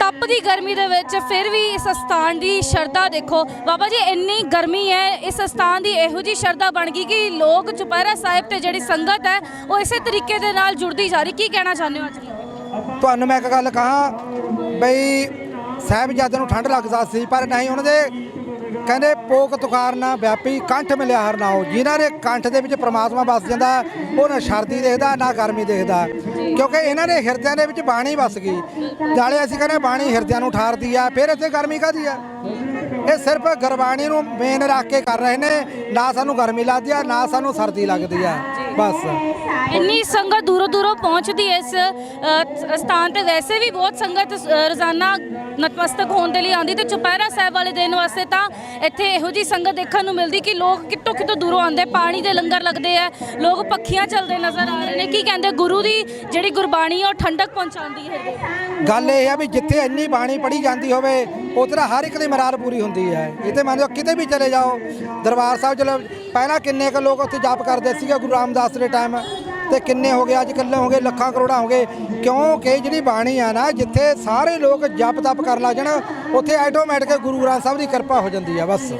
ਤਪ ਦੀ ਗਰਮੀ ਦੇ ਵਿੱਚ ਫਿਰ ਵੀ ਇਸ ਸਥਾਨ ਦੀ ਸ਼ਰਧਾ ਦੇਖੋ। ਬਾਬਾ ਜੀ, ਇੰਨੀ ਗਰਮੀ ਹੈ, ਇਸ ਸਥਾਨ ਦੀ ਇਹੋ ਜੀ ਸ਼ਰਧਾ ਬਣ ਗਈ ਕਿ ਲੋਕ ਚੁਪਹਿਰਾ ਸਾਹਿਬ ਤੇ ਜਿਹੜੀ ਸੰਗਤ ਹੈ, ਉਹ ਇਸੇ ਤਰੀਕੇ ਦੇ ਨਾਲ ਜੁੜਦੀ ਜਾ ਰਹੀ। ਕੀ ਕਹਿਣਾ ਚਾਹੁੰਦੇ ਹੋ ਅੱਜ ਤੁਹਾਨੂੰ ਮੈਂ ਇੱਕ ਗੱਲ ਕਹਾਂ, ਬਈ ਸਾਹਿਬਜ਼ਾਦਿਆਂ ਨੂੰ ਠੰਡ ਲੱਗਦਾ ਸੀ, ਪਰ ਨਹੀਂ, ਉਹਨਾਂ ਦੇ ਕਹਿੰਦੇ ਪੋਕ ਤੁਕਾਰ ਨਾ ਵਿਆਪੀ ਕੰਠ ਮਿਲਿਆ ਹਰ ਨਾਉ। ਜਿਨ੍ਹਾਂ ਦੇ ਕੰਠ ਦੇ ਵਿੱਚ ਪ੍ਰਮਾਤਮਾ ਵਸ ਜਾਂਦਾ, ਉਹ ਨਾ ਸਰਦੀ ਦੇਖਦਾ, ਨਾ ਗਰਮੀ ਦੇਖਦਾ। ਕਿਉਂਕਿ ਇਹਨਾਂ ਦੇ ਹਿਰਦਿਆਂ ਦੇ ਵਿੱਚ ਬਾਣੀ ਵਸ ਗਈ। ਨਾਲੇ ਅਸੀਂ ਕਹਿੰਦੇ ਬਾਣੀ ਹਿਰਦਿਆਂ ਨੂੰ ਠਾਰਦੀ ਆ, ਫਿਰ ਇੱਥੇ ਗਰਮੀ ਕਾਦੀ ਆ? ਇਹ ਸਿਰਫ ਗੁਰਬਾਣੀ ਨੂੰ ਮੇਨ ਰੱਖ ਕੇ ਕਰ ਰਹੇ ਨੇ, ਨਾ ਸਾਨੂੰ ਗਰਮੀ ਲੱਗਦੀ ਆ, ਨਾ ਸਾਨੂੰ ਸਰਦੀ ਲੱਗਦੀ ਆ। ਬਸ। ਇੰਨੀ ਸੰਗਤ ਦੂਰੋਂ ਦੂਰੋਂ ਪਹੁੰਚਦੀ ਹੈ ਇਸ ਅ, ਸਥਾਨ ਤੇ। ਵੈਸੇ ਵੀ ਬਹੁਤ ਸੰਗਤ ਅ, ਰੋਜ਼ਾਨਾ ਨਤਮਸਤਕ ਹੋਣ ਦੇ ਲਈ ਆਉਂਦੀ ਤੇ ਚੁਪਹਿਰਾ ਸਾਹਿਬ ਵਾਲੇ ਦਿਨ ਵਾਸਤੇ ਤਾਂ ਇੱਥੇ ਇਹੋ ਜੀ ਸੰਗਤ ਦੇਖਣ ਨੂੰ ਮਿਲਦੀ ਕਿ ਲੋਕ ਕਿੱਟੋ ਕਿੱਟੋ ਦੂਰੋਂ ਆਉਂਦੇ। ਪਾਣੀ ਦੇ ਲੰਗਰ ਲੱਗਦੇ ਆ ਲੋਕ ਪੱਖੀਆਂ ਚੱਲਦੇ ਨਜ਼ਰ ਆ ਰਹੇ ਨੇ। ਕੀ ਕਹਿੰਦੇ ਗੁਰੂ ਦੀ ਜਿਹੜੀ ਗੁਰਬਾਣੀ ਆ ਉਹ ਠੰਡਕ ਪਹੁੰਚਾਉਂਦੀ ਹੈ। ਗੱਲ ਇਹ ਆ ਵੀ ਜਿੱਥੇ ਇੰਨੀ ਬਾਣੀ ਪੜੀ ਜਾਂਦੀ ਹੋਵੇ ਉੱਥੇ ਹਰ ਇੱਕ ਦੀ ਮਰਾਦ ਪੂਰੀ ਹੁੰਦੀ ਹੈ। ਇਹ ਤੇ ਮੰਨ ਲਓ ਕਿਤੇ ਵੀ ਚਲੇ ਜਾਓ, ਦਰਬਾਰ ਸਾਹਿਬ ਚਲੋ, ਪਹਿਲਾਂ ਕਿੰਨੇ ਕੁ ਲੋਕ ਉੱਥੇ ਜਾਪ ਕਰਦੇ ਸੀਗੇ ਗੁਰੂ ਰਾਮਦਾਸ ਦੇ ਟਾਈਮ ਤੇ ਕਿੰਨੇ ਹੋ ਗਏ, ਅੱਜ ਕਿੰਨੇ ਹੋ ਗਏ, ਲੱਖਾਂ ਕਰੋੜਾਂ ਹੋ ਗਏ। ਕਿਉਂਕਿ ਜਿਹੜੀ ਬਾਣੀ ਆ ਨਾ, ਜਿੱਥੇ ਸਾਰੇ ਲੋਕ ਜਪ ਤਪ ਕਰਨ ਲੱਗ ਜਾਣ, ਉੱਥੇ ਆਟੋਮੈਟਿਕ ਗੁਰੂ ਗ੍ਰੰਥ ਸਾਹਿਬ ਦੀ ਕਿਰਪਾ ਹੋ ਜਾਂਦੀ ਆ, ਬਸ।